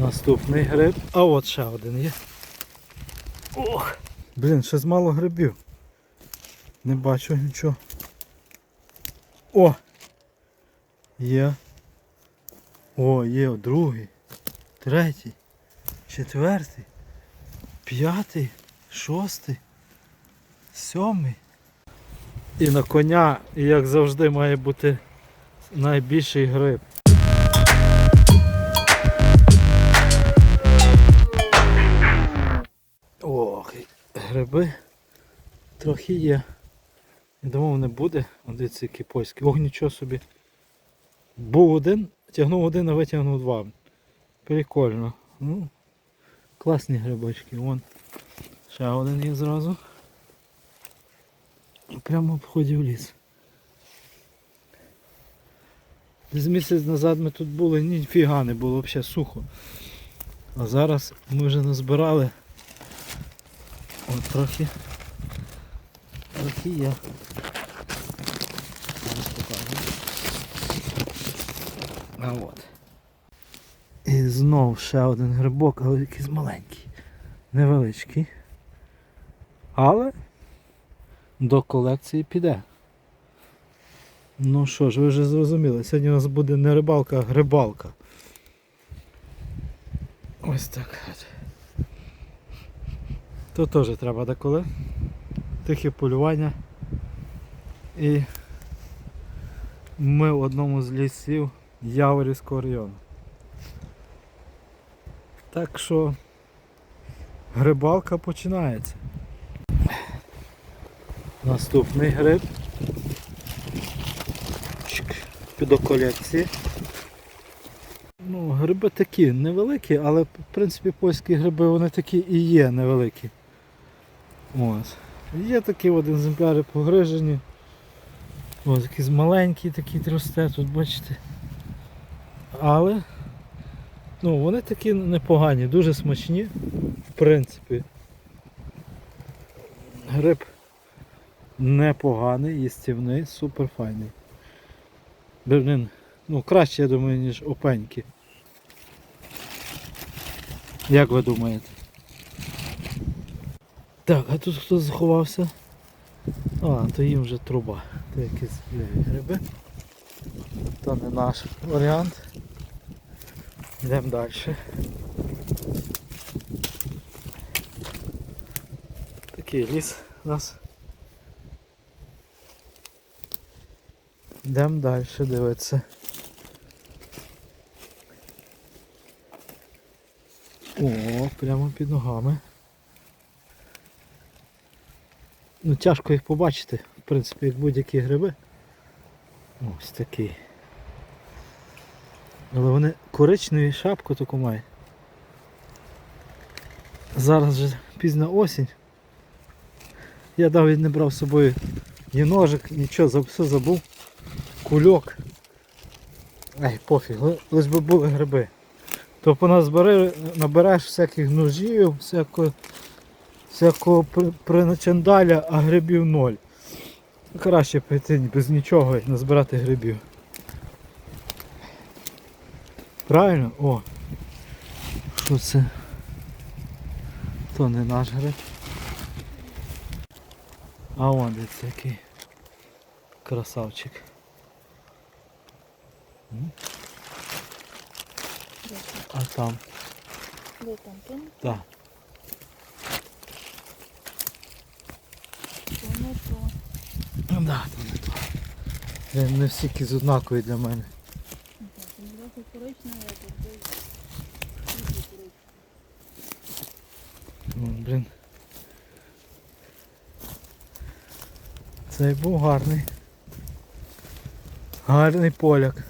Наступний гриб. А от ще один є. Ох! Блін, ще з мало грибів. Не бачу нічого. О! Є. О, є другий, третій, четвертий, п'ятий, шостий, сьомий. І на коня, як завжди, має бути найбільший гриб. Гриби трохи є. Я думав не буде. Дивіться, які польські. Ох, нічого собі. Був один, тягнув один, а витягнув два. Прикольно. Ну, класні грибочки. Вон. Ще один є зразу. Прямо в ліс. Десь місяць назад ми тут були, ніфіга не було, взагалі сухо. А зараз ми вже назбирали. От трохи. Трохи є. А от. І знов ще один грибок, але якийсь маленький. Невеличкий. Але до колекції піде. Ну що ж, ви вже зрозуміли, сьогодні у нас буде не рибалка, а грибалка. Ось так. То теж треба деколи. Тихе полювання. І ми в одному з лісів Яворівського району. Так що грибалка починається. Наступний гриб. До. Ну, гриби такі невеликі, але в принципі польські гриби вони такі і є невеликі. Ось. Є такі от екземпляри погрижені. Ось якийсь маленький такий росте, тут бачите. Але ну, вони такі непогані, дуже смачні, в принципі. Гриб непоганий, їстівний, супер файний. Блин, ну краще, я думаю, ніж опеньки. Як ви думаєте? Так, а тут хто заховався? А, то їм вже труба. То якісь ліві гриби. То не наш варіант. Йдемо далі. Такий ліс у нас. Йдемо далі дивитися. О, прямо під ногами. Ну тяжко їх побачити, в принципі, як будь-які гриби. Ось такий. Але вони коричневі шапку таку мають. Зараз вже пізна осінь. Я навіть не брав з собою ні ножик, нічого, все забув. Кульок. Ай, пофіг, ли- лиш би були гриби. То по нас набереш всяких ножів, всякого, всякого при- приначандаля, а грибів ноль. Краще піти без нічого і назбирати грибів. Правильно? О! Що це? То не наш гриб. А вон де це який красавчик. А там, Де там так. То не то. Ну да, то не то. Не, не всі кіз однакові для мене. Вон, блін. Цей був гарний. Гарний поляк.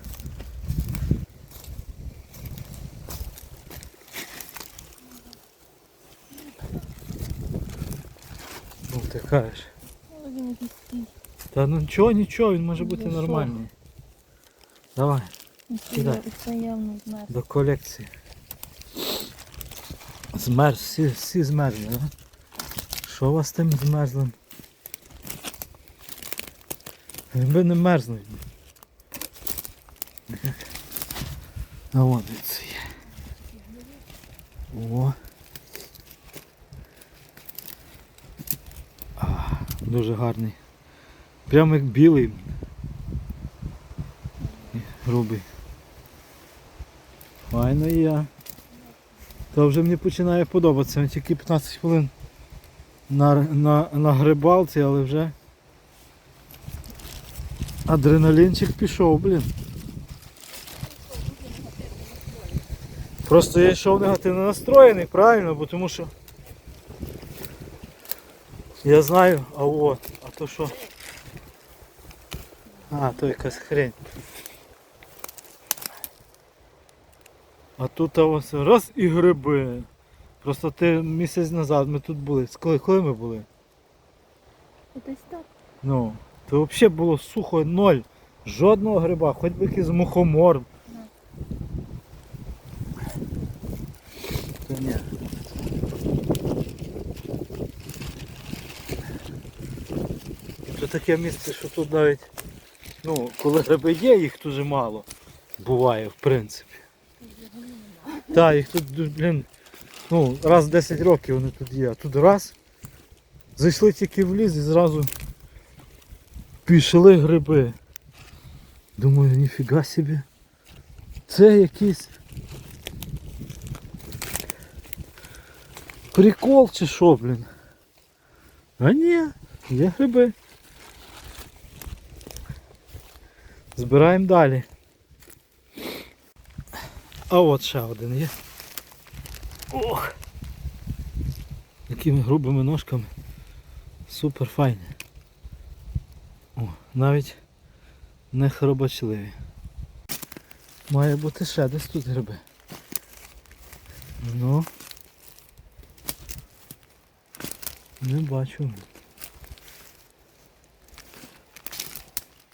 Ну ти кажеш. Він. Та ну нічого, нічого, він може бути Ну, нормальний. Давай, Кидай. Це явно змерз. до колекції. Змерз, всі, всі змерзли, да? Що у вас з тим змерзлим? Гриби не мерзнуть. А от це є. О. А, дуже гарний. Прямо як білий. Грубий. Файно я. То вже мені починає подобатися. Тільки 15 хвилин на, на, на грибалці, але вже адреналінчик пішов, блін. Просто я йшов негативно настроєний, правильно, бо тому що я знаю, а от, а то що? А, то якась хрень. А тут а ось раз і гриби. Просто ти місяць назад ми тут були. Коли, коли ми були? Десь так. Ну, то взагалі було сухо, ноль. Жодного гриба, хоч би якийсь мухомор. Та ні. Це таке місце, що тут навіть, ну, коли гриби є, їх дуже мало. Буває, в принципі. Так, їх тут, блін, ну, раз в 10 років вони тут є, а тут раз. Зайшли тільки в ліс і зразу пішли гриби. Думаю, ніфіга собі. Це якийсь прикол чи що, блін. А ні, є гриби. Збираємо далі. А от ще один є. Ох! Якими грубими ножками. Супер файні. О, навіть не хробачливі. Має бути ще десь тут гриби. Ну. Не бачу.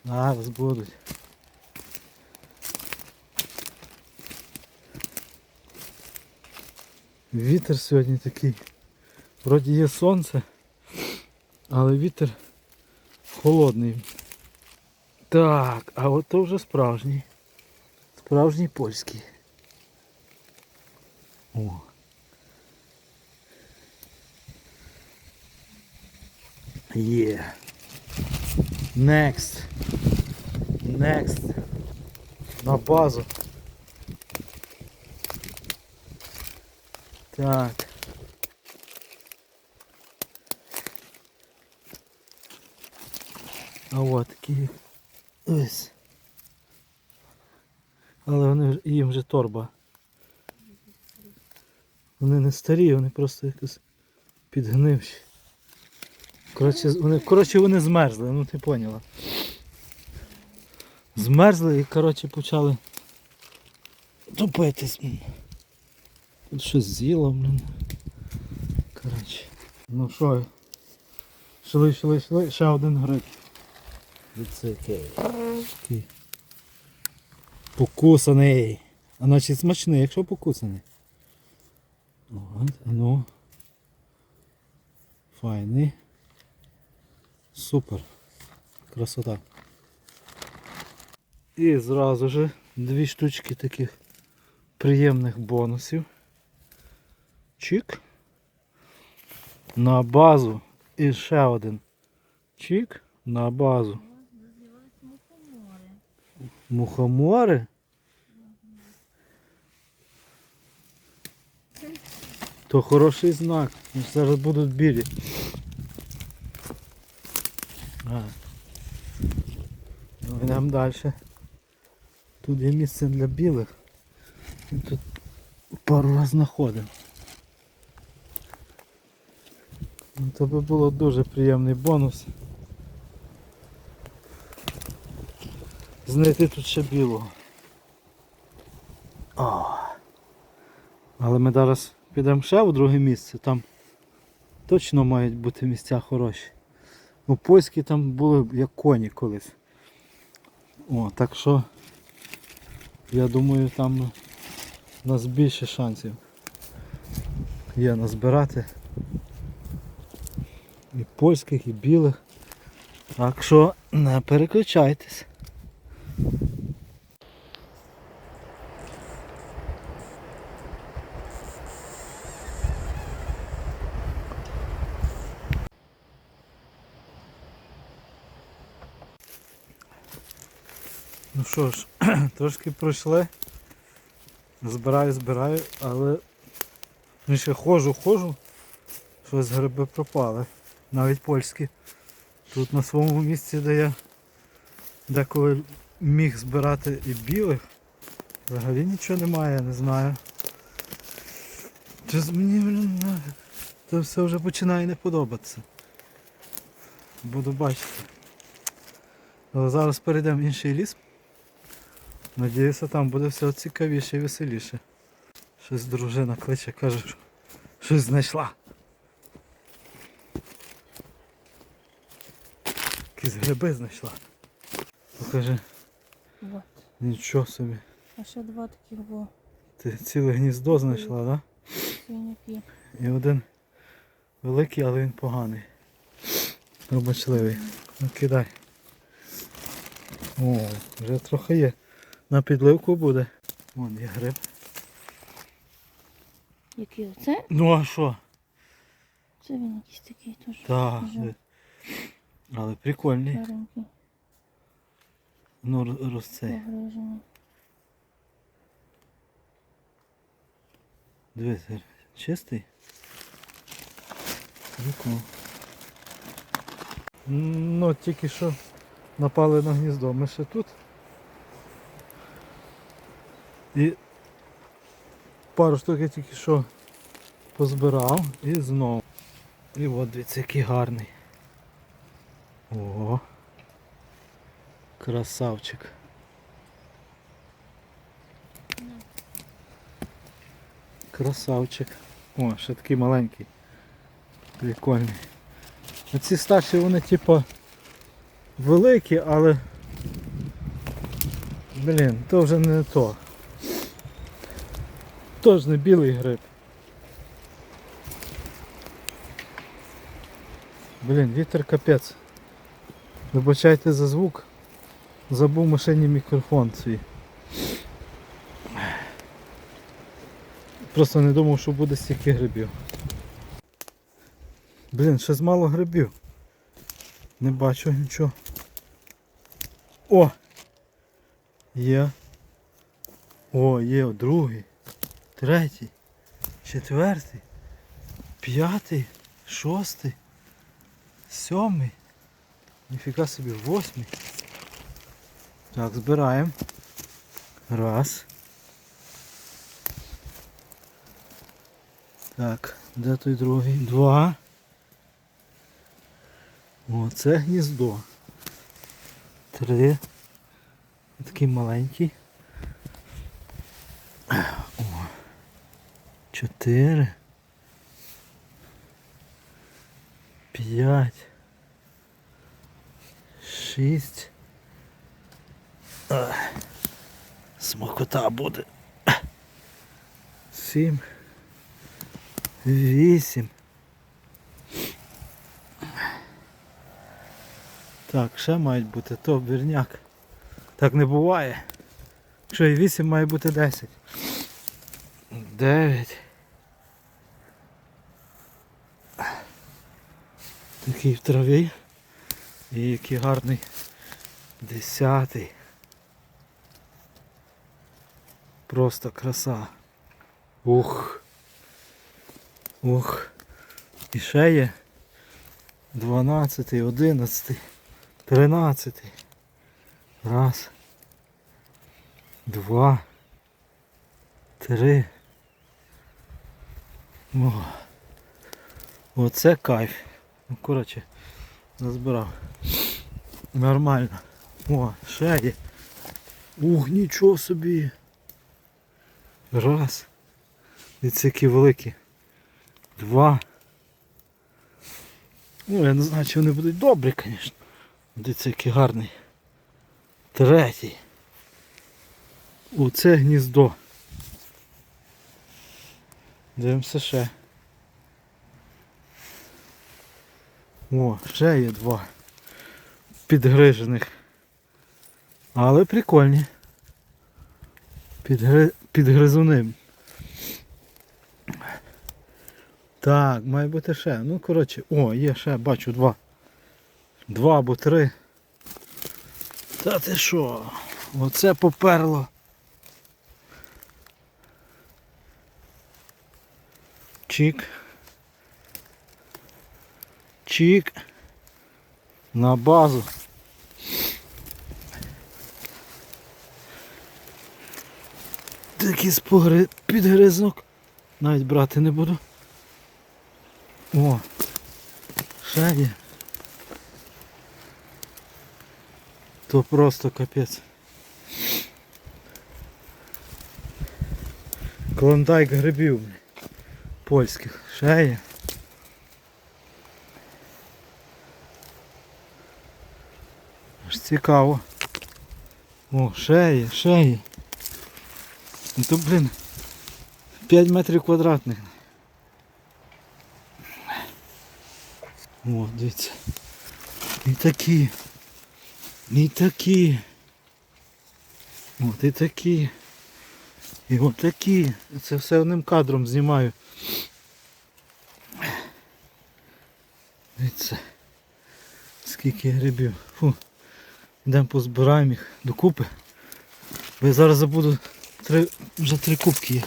Зараз будуть. Вітер сьогодні такий. Вроді є сонце, але вітер холодний. Так, а от то вже справжній. Справжній польський. О. Є. Next. Next. На базу. Так. А от такі. Ось. Але вони їм вже торба. Вони не старі, вони просто якось підгнивші. Коротше, вони, коротше, вони змерзли, ну ти поняла. Змерзли і коротше почали тупитись. Тут щось з'їло, блін. Коротше. Ну що, йшли, йшли, йшли, ще один гриб. Такий. Покусаний. А значить смачний, якщо покусаний. От, ну. Файний. Супер. Красота. І зразу же дві штучки таких приємних бонусів. Чик. На базу. І ще один. Чик. На базу. Мухомори. Мухомори? То хороший знак. Зараз будуть білі. А. Ну, йдемо далі. Тут є місце для білих. Тут пару раз знаходимо. Ну, то би було дуже приємний бонус. Знайти тут ще білого. О. Але ми зараз підемо ще в друге місце, там точно мають бути місця хороші. Ну, польські там були як коні колись. О, так що я думаю там у нас більше шансів є назбирати і польських, і білих. Так що не переключайтесь. Ну що ж, трошки пройшли, збираю, збираю, але ну, ще хожу, хожу, щось гриби пропали. Навіть польські. Тут на своєму місці, де я деколи міг збирати і білих, взагалі нічого немає, не знаю. Щось мені це все вже починає не подобатися. Буду бачити. Але зараз перейдемо в інший ліс. Надіюся, там буде все цікавіше і веселіше. Щось дружина кличе, каже, що щось знайшла. Якісь гриби знайшла. Покажи, Вот. нічого собі. А ще два таких було Ти ціле гніздо знайшла, так? Да? І один великий, але він поганий. Робочливий. Ну кидай. О, вже трохи є. На підливку буде. Вон є гриб. Який оце? Ну а що? Це він якийсь такий теж. Так. Але прикольний. Старенький, Ну роз- розцей. погрижений. Дивись, чистий. Прикол. Ну, тільки що напали на гніздо. Ми ще тут. І пару штук я тільки що позбирав і знову. І от дивіться, який гарний. Ого. Красавчик. Красавчик. О, ще такий маленький. Прикольний. Ці старші вони типу великі, але блін, то вже не то. То ж не білий гриб. Блін, вітер капець. Вибачайте за звук. Забув в машині мікрофон свій. Просто не думав, що буде стільки грибів. Блін, ще мало грибів. Не бачу нічого. О! Є. О, є другий, третій, четвертий, п'ятий, шостий, сьомий. Ніфіга собі, восьмий. Так, збираємо. Раз. Так, де той другий? Два. О, це гніздо. Три. Такий маленький. О. Чотири. Шість. Смокота буде. Сім. Вісім. Так, ще мають бути то вірняк. Так не буває. Якщо і 8 має бути 10. 9. Такий в траві. І який гарний. Десятий. Просто краса. Ух. Ух. І ще є. 12, 11, 13. Раз. Два. Три. О. Оце кайф. Ну, коротше, назбирав. Нормально. О, ще є. Ух, нічого собі. Раз. І це які великі. Два. Ну, я не знаю, чи вони будуть добрі, звісно. Дивіться, який гарний. Третій. Оце гніздо. Дивимося ще. О, ще є два. Підгрижених. Але прикольні. Підгри... Підгризуни. Так, має бути ще. Ну, коротше, о, є ще, бачу два. Два або три. Та ти що? Оце поперло. Чик. Чик. На базу. Такий спогри... підгризнок. Навіть брати не буду. О, ще є. То просто капець. Клондайк грибів польських. Ще є. Цікаво. О, ще є. Ну то, блін, 5 метрів квадратних. О, дивіться. І такі. І такі. От і такі. І от такі. Це все одним кадром знімаю. Дивіться. Скільки грибів. Фу. Йдемо позбираємо їх докупи. Бо я зараз забуду три, вже три кубки є.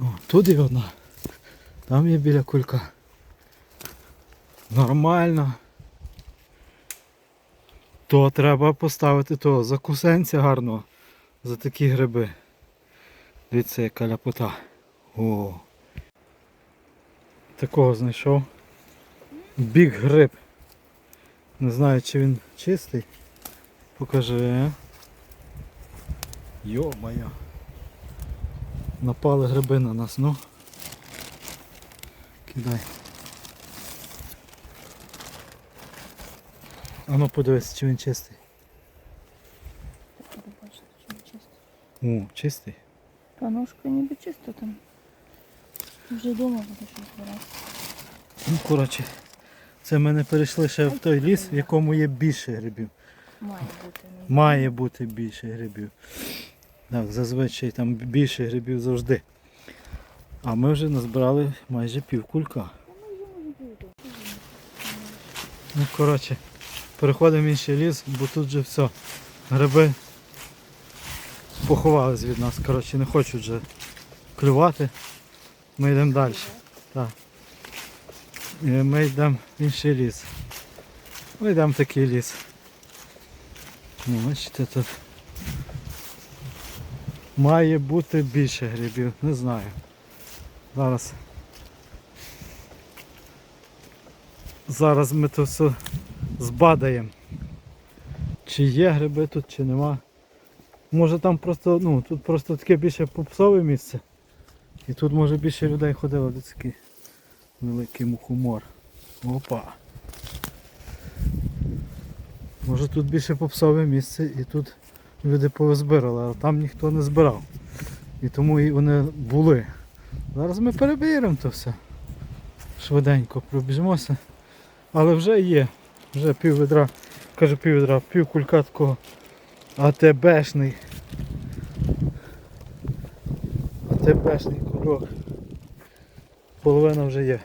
О, тут є одна. Там є біля кулька. Нормально. То треба поставити того закусенця гарного за такі гриби. Дивіться, яка ляпота. О. Такого знайшов. Біг гриб. Не знаю чи він чистий. Покажи. Йо-моє. Напали гриби на нас, ну. Кидай. А ну подивись, чи він чистий. Бачити, чи не чисто. О, чистий. Панушка ніби чисто там. Вже вдома буде щось збирати. Ну, коротше, це ми не перейшли ще в той ліс, в якому є більше грибів. Має бути. Більше грибів. Так, зазвичай там більше грибів завжди. А ми вже назбирали майже пів кулька. Ну, коротше, переходимо в інший ліс, бо тут вже все. Гриби поховались від нас. Коротше, не хочуть вже клювати. Ми йдемо далі. Так. І ми йдемо в інший ліс. Ми йдемо в такий ліс. Ну, бачите, тут має бути більше грибів, не знаю. Зараз. Зараз ми то все збадаємо. Чи є гриби тут, чи нема. Може там просто, ну, тут просто таке більше попсове місце. І тут може більше людей ходило до такий великий мухомор. Опа. Може тут більше попсове місце і тут люди повизбирали, а там ніхто не збирав. І тому і вони були. Зараз ми переберемо то все. Швиденько пробіжимося. Але вже є. Вже пів ведра, кажу пів ведра, пів кулька такого АТБшний. АТБшний кульок. Половина вже є.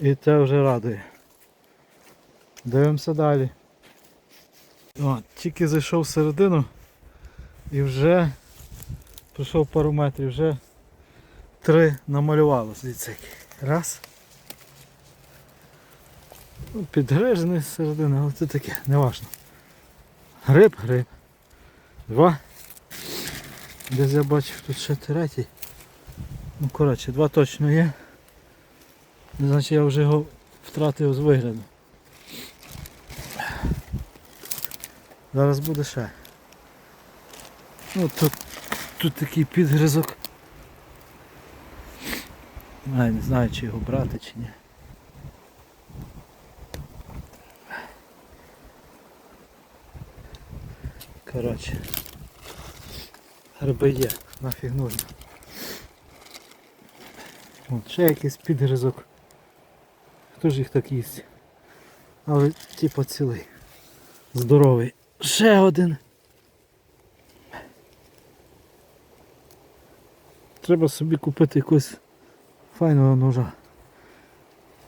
І це вже радує. Дивимося далі. О, тільки зайшов всередину і вже пройшов пару метрів, вже три намалювалося. Дивіться, який. Раз. Ну, підгрижений зсередини, але це таке, не важно. Гриб, гриб. Два. Десь я бачив тут ще третій. Ну коротше, два точно є. Значить я вже його втратив з вигляду. Зараз буде ще. Ну тут, тут такий підгризок. Я не знаю чи його брати чи ні. Коротше. Гриби є, нафіг нужно. От, ще якийсь підгризок. Хто ж їх так їсть? Але типу цілий. Здоровий. Ще один. Треба собі купити якогось файного ножа.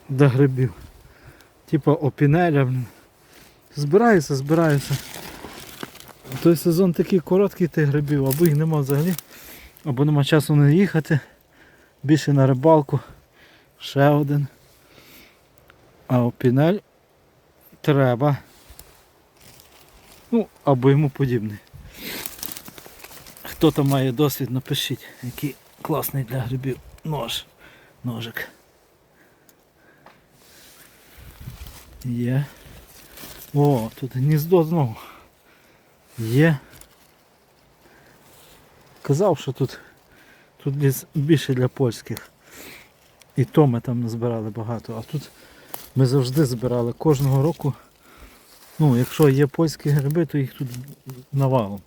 До грибів. Типа опінеля. Збираюся, збираюся. Той сезон такий короткий тих грибів, або їх нема взагалі, або нема часу не їхати. Більше на рибалку. Ще один. А опінель треба. Ну, або йому подібний. Хто там має досвід, напишіть, який класний для грибів нож. Ножик. Є. О, тут гніздо знову. Є. Казав, що тут, тут ліс більше для польських. І то ми там назбирали багато. А тут ми завжди збирали кожного року. Ну, якщо є польські гриби, то їх тут навалом.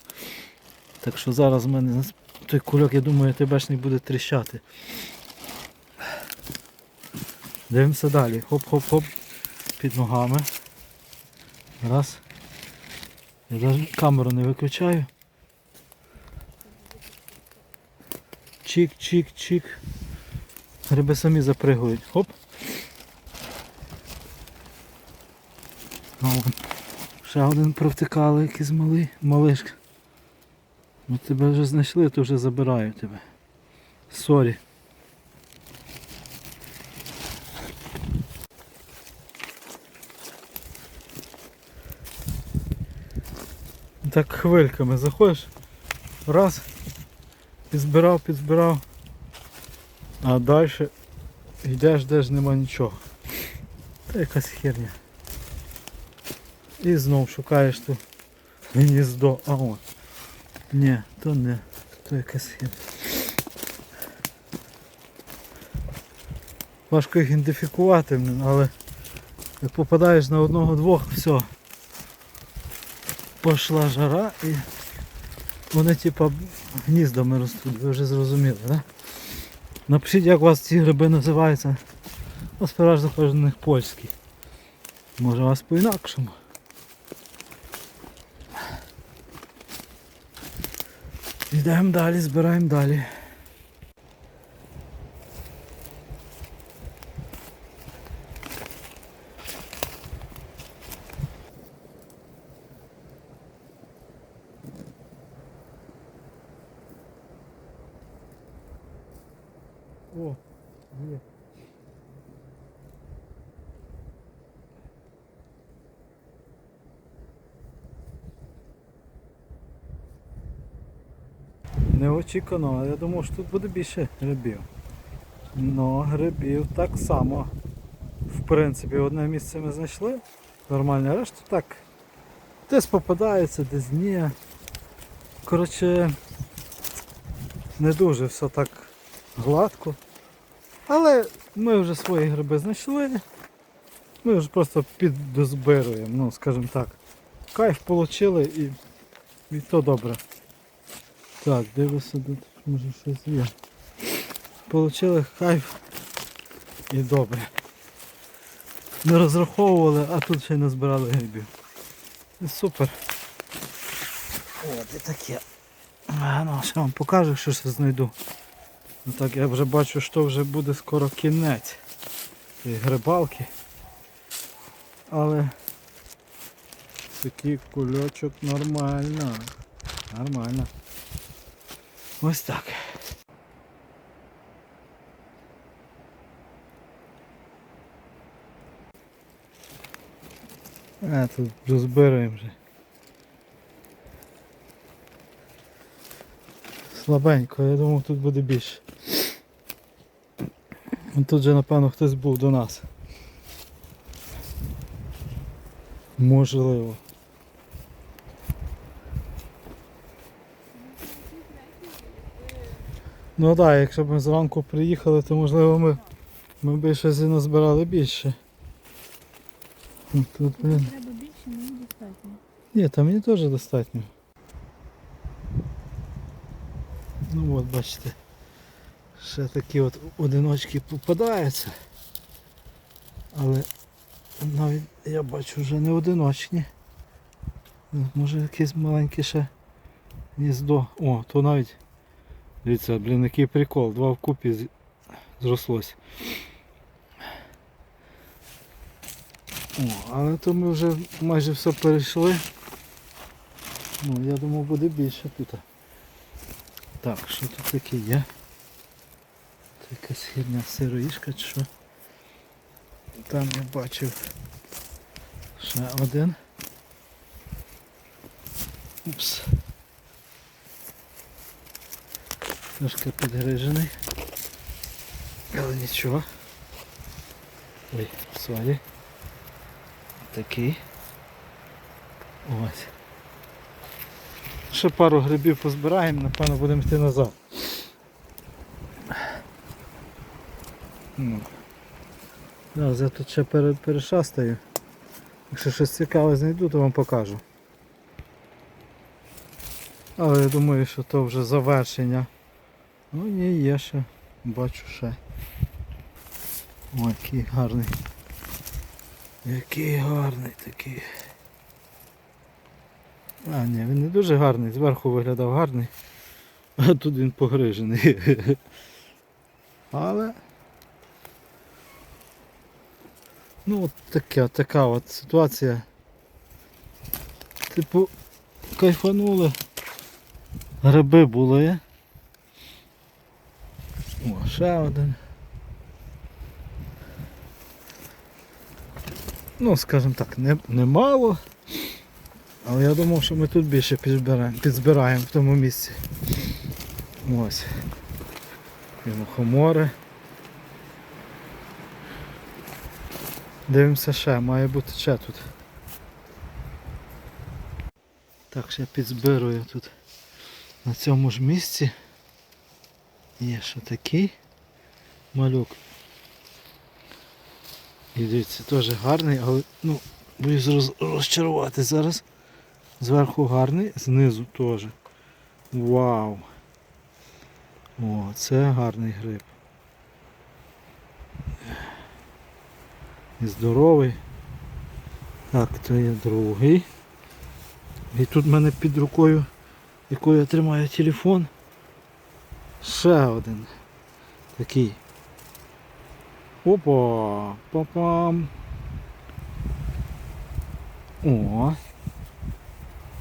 Так що зараз в мене той кульок, я думаю, тебешний буде тріщати. Дивимося далі. Хоп-хоп-хоп. Під ногами. Раз. Я навіть камеру не виключаю. Чик-чик-чик. Гриби самі запригують. Хоп. Знову. Ще один провтикали, якийсь малий, малишка. Ми тебе вже знайшли, то вже забираю тебе. Сорі. Так хвильками заходиш, раз, підзбирав, підзбирав, а далі йдеш, де ж нема нічого. Та якась херня. І знов шукаєш ту гніздо. А от. Ні, то не, то якась херня. Важко їх ідентифікувати, але як попадаєш на одного-двох, все. Пошла жара і вони типа гніздами ростуть, ви вже зрозуміли, да? Напишіть, як у вас ці гриби називаються. Ну, спершу кожен них польський. Може у вас по-інакшому. Йдемо далі, збираємо далі. Неочікувано, я думав, що тут буде більше грибів. Ну, грибів так само. В принципі, одне місце ми знайшли. Нормально, а решта так. Десь попадається, десь ні. Коротше, не дуже все так гладко. Але ми вже свої гриби знайшли. Ми вже просто піддозбируємо, ну скажімо так. Кайф отримали і, і то добре. Так, дивися, тут може щось є. Получили кайф і добре. Не розраховували, а тут ще й назбирали грибів. Супер. От і таке. Ну, ще вам покажу, що ще знайду. Ну так я вже бачу, що вже буде скоро кінець цієї грибалки. Але такий кульочок нормально. Нормально. Ось так. А, тут розбираємо вже. Слабенько, я думав тут буде більше. Ну, Тут же напевно хтось був до нас. Можливо. Ну так, якщо б ми зранку приїхали, то можливо ми, ми б щось і назбирали більше. Тут, блін. Треба більше, мені достатньо. Ні, там мені теж достатньо. Ну от бачите. Ще такі от одиночки попадаються. Але навіть я бачу вже не одиночні. Може якесь маленьке ще гніздо. О, то навіть дивіться, блін, який прикол, два вкупі зрослось. О, але то ми вже майже все перейшли. Ну, я думав буде більше тут. Так, що тут таке є? Це якась херня сироїшка чи що? Там я бачив ще один. Упс. Трошки підгрижений. Але нічого. Ой, сорі. Такий. Ось. Ще пару грибів позбираємо, напевно будемо йти назад. Ну. Зараз я тут ще пере- перешастаю. Якщо щось цікаве знайду, то вам покажу. Але я думаю, що то вже завершення. Ну ні, є ще. Бачу ще. Ой, який гарний. Який гарний такий. А, ні, він не дуже гарний, зверху виглядав гарний, а тут він погрижений. Але. Ну от таке, така от ситуація. Типу, кайфанули. Гриби були. О, ще один. Ну, скажімо так, не, немало. Але я думав, що ми тут більше підзбираємо, підзбираємо в тому місці. Ось. І мухомори. Дивимося ще, має бути ще тут. Так, ще підзбирую тут на цьому ж місці. Є ще такий малюк. І дивіться, теж гарний, але ну, боюсь роз, розчарувати зараз. Зверху гарний, знизу теж. Вау! О, це гарний гриб. І здоровий. Так, то є другий. І тут в мене під рукою, якою я тримаю телефон. Ще один. Такий. Опа! Папам! О!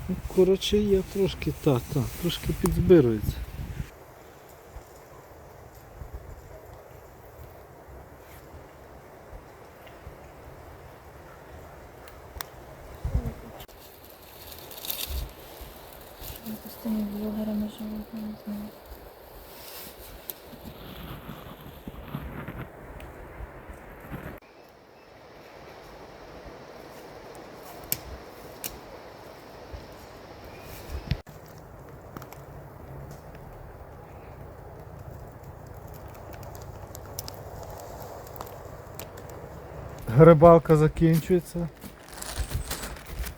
Ну, коротше, я трошки, так, так, трошки підзбирується. Я з тими блогерами живуть, я не знаю. Грибалка закінчується.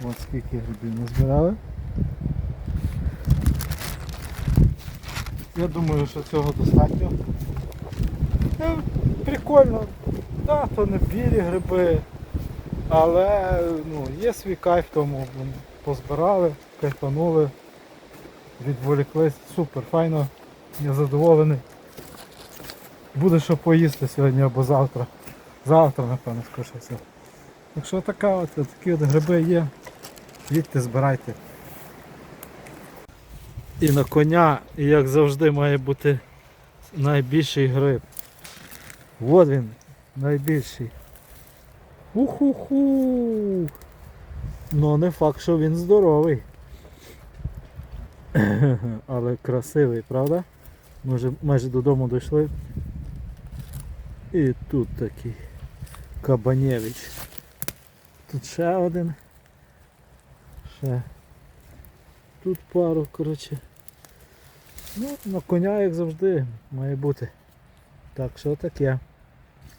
Ось скільки грибів назбирали. Я думаю, що цього достатньо. Е, Прикольно. Так, то не білі гриби. Але ну, є свій кайф тому. Позбирали, кайфанули, відволіклись. Супер, файно, я задоволений. Буде що поїсти сьогодні або завтра. Завтра, напевно, все. Якщо така от, такі от гриби є, їдьте, збирайте. І на коня, як завжди, має бути найбільший гриб. От він, найбільший. Уху-ху! Ну не факт, що він здоровий. Але красивий, правда? Ми вже майже додому дійшли. І тут такий Кабанєвич. Тут ще один. Ще. Тут пару, коротше. Ну, на коня, як завжди, має бути. Так що таке.